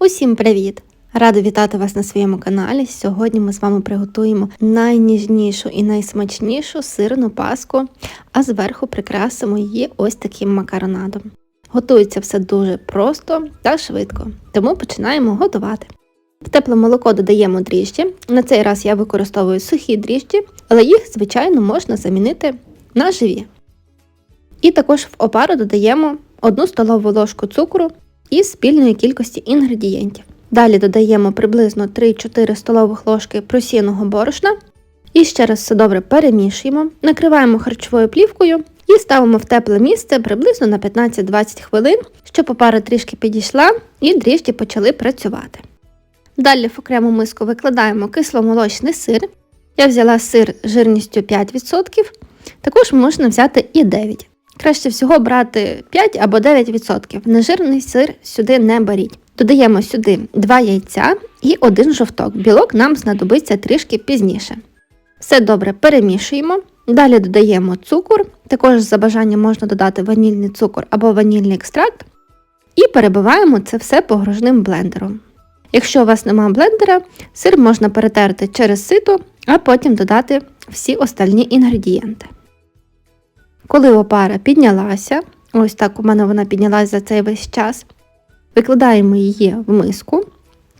Усім привіт! Рада вітати вас на своєму каналі. Сьогодні ми з вами приготуємо найніжнішу і найсмачнішу сирну паску, а зверху прикрасимо її ось таким макаронадом. Готується все дуже просто та швидко, тому починаємо готувати. В тепле молоко додаємо дріжджі. На цей раз я використовую сухі дріжджі, але їх, звичайно, можна замінити на живі. І також в опару додаємо 1 столову ложку цукру із спільної кількості інгредієнтів. Далі додаємо приблизно 3-4 столових ложки просіяного борошна і ще раз все добре перемішуємо, накриваємо харчовою плівкою і ставимо в тепле місце приблизно на 15-20 хвилин, щоб опара трішки підійшла і дріжджі почали працювати. Далі в окрему миску викладаємо кисломолочний сир. Я взяла сир жирністю 5%, також можна взяти і 9%. Краще всього брати 5 або 9%. Нежирний сир сюди не беріть. Додаємо сюди 2 яйця і один жовток. Білок нам знадобиться трішки пізніше. Все добре перемішуємо. Далі додаємо цукор, також за бажанням можна додати ванільний цукор або ванільний екстракт. І перебиваємо це все погружним блендером. Якщо у вас немає блендера, сир можна перетерти через сито, а потім додати всі остальні інгредієнти. Коли опара піднялася, ось так у мене вона піднялася за цей весь час, викладаємо її в миску,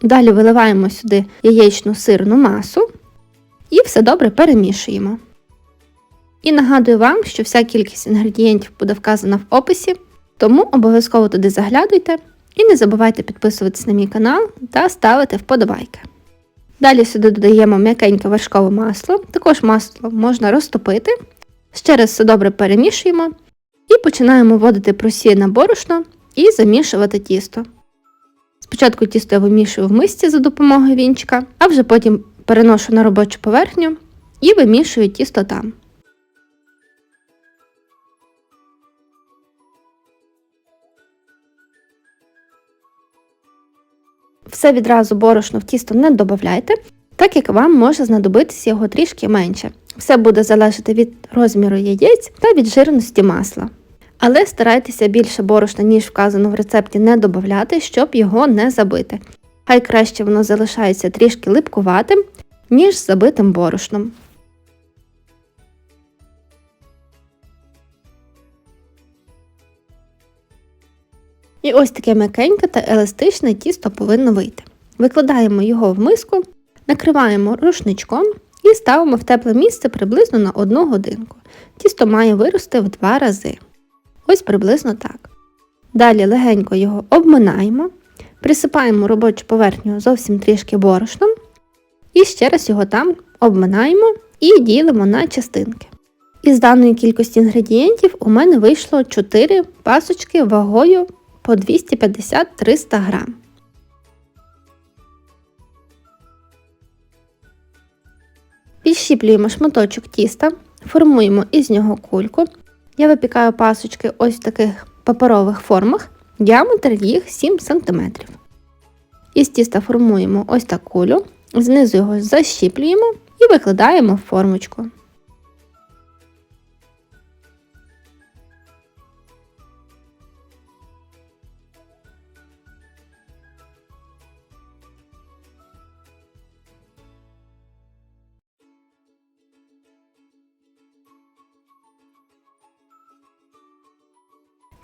далі виливаємо сюди яєчну сирну масу і все добре перемішуємо. І нагадую вам, що вся кількість інгредієнтів буде вказана в описі, тому обов'язково туди заглядуйте і не забувайте підписуватись на мій канал та ставити вподобайки. Далі сюди додаємо м'якеньке вершкове масло, також масло можна розтопити Ще раз все добре перемішуємо і починаємо вводити просіяне борошно і замішувати тісто. Спочатку тісто я вимішую в мисці за допомогою вінчика, а вже потім переношу на робочу поверхню і вимішую тісто там. Все відразу борошно в тісто не додавайте, так як вам може знадобитися його трішки менше. Все буде залежати від розміру яєць та від жирності масла. Але старайтеся більше борошна, ніж вказано в рецепті, не додати, щоб його не забити. Хай краще воно залишається трішки липкуватим, ніж забитим борошном. І ось таке м'якеньке та еластичне тісто повинно вийти. Викладаємо його в миску, накриваємо рушничком і ставимо в тепле місце приблизно на 1 годинку. Тісто має вирости в 2 рази. Ось приблизно так. Далі легенько його обминаємо, присипаємо робочу поверхню зовсім трішки борошном. І ще раз його там обминаємо і ділимо на частинки. Із даної кількості інгредієнтів у мене вийшло 4 пасочки вагою по 250-300 грам. Підщіплюємо шматочок тіста, формуємо із нього кульку. Я випікаю пасочки ось в таких паперових формах, діаметр їх 7 см. Із тіста формуємо ось таку кулю, знизу його защіплюємо і викладаємо в формочку.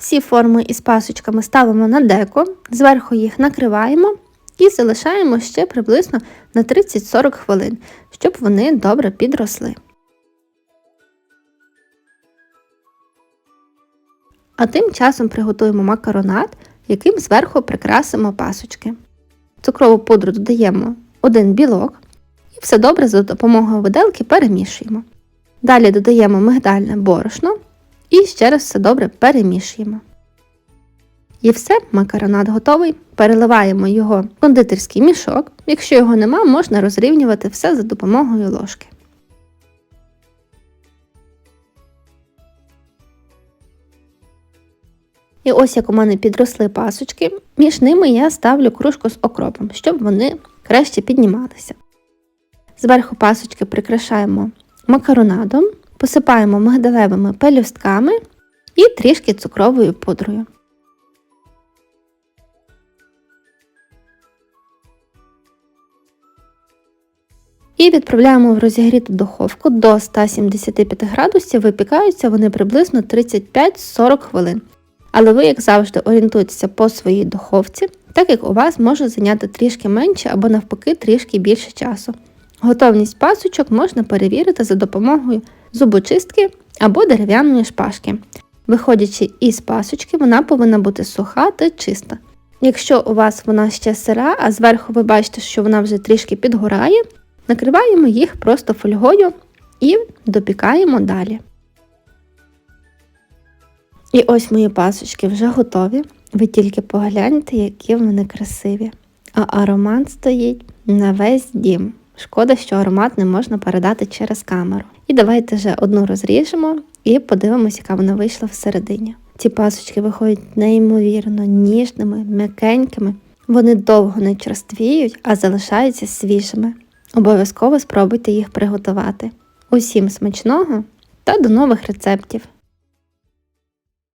Всі форми із пасочками ставимо на деко, зверху їх накриваємо і залишаємо ще приблизно на 30-40 хвилин, щоб вони добре підросли. А тим часом приготуємо макаронад, яким зверху прикрасимо пасочки. Цукрову пудру додаємо один білок і все добре за допомогою виделки перемішуємо. Далі додаємо мигдальне борошно. І ще раз все добре перемішуємо. І все, макаронад готовий. Переливаємо його в кондитерський мішок. Якщо його нема, можна розрівнювати все за допомогою ложки. І ось як у мене підросли пасочки, між ними я ставлю кружку з окропом, щоб вони краще піднімалися. Зверху пасочки прикрашаємо макаронадом Посипаємо мигдалевими пелюстками і трішки цукровою пудрою. І відправляємо в розігріту духовку до 175 градусів, випікаються вони приблизно 35-40 хвилин. Але ви, як завжди, орієнтуйтеся по своїй духовці, так як у вас може зайняти трішки менше або навпаки трішки більше часу. Готовність пасочок можна перевірити за допомогою зубочистки або дерев'яної шпажки. Виходячи із пасочки, вона повинна бути суха та чиста. Якщо у вас вона ще сира, а зверху ви бачите, що вона вже трішки підгорає, накриваємо їх просто фольгою і допікаємо далі. І ось мої пасочки вже готові. Ви тільки погляньте, які вони красиві. А аромат стоїть на весь дім. Шкода, що аромат не можна передати через камеру. І давайте вже одну розріжемо і подивимося, яка вона вийшла всередині. Ці пасочки виходять неймовірно ніжними, м'якенькими. Вони довго не черствіють, а залишаються свіжими. Обов'язково спробуйте їх приготувати. Усім смачного та до нових рецептів!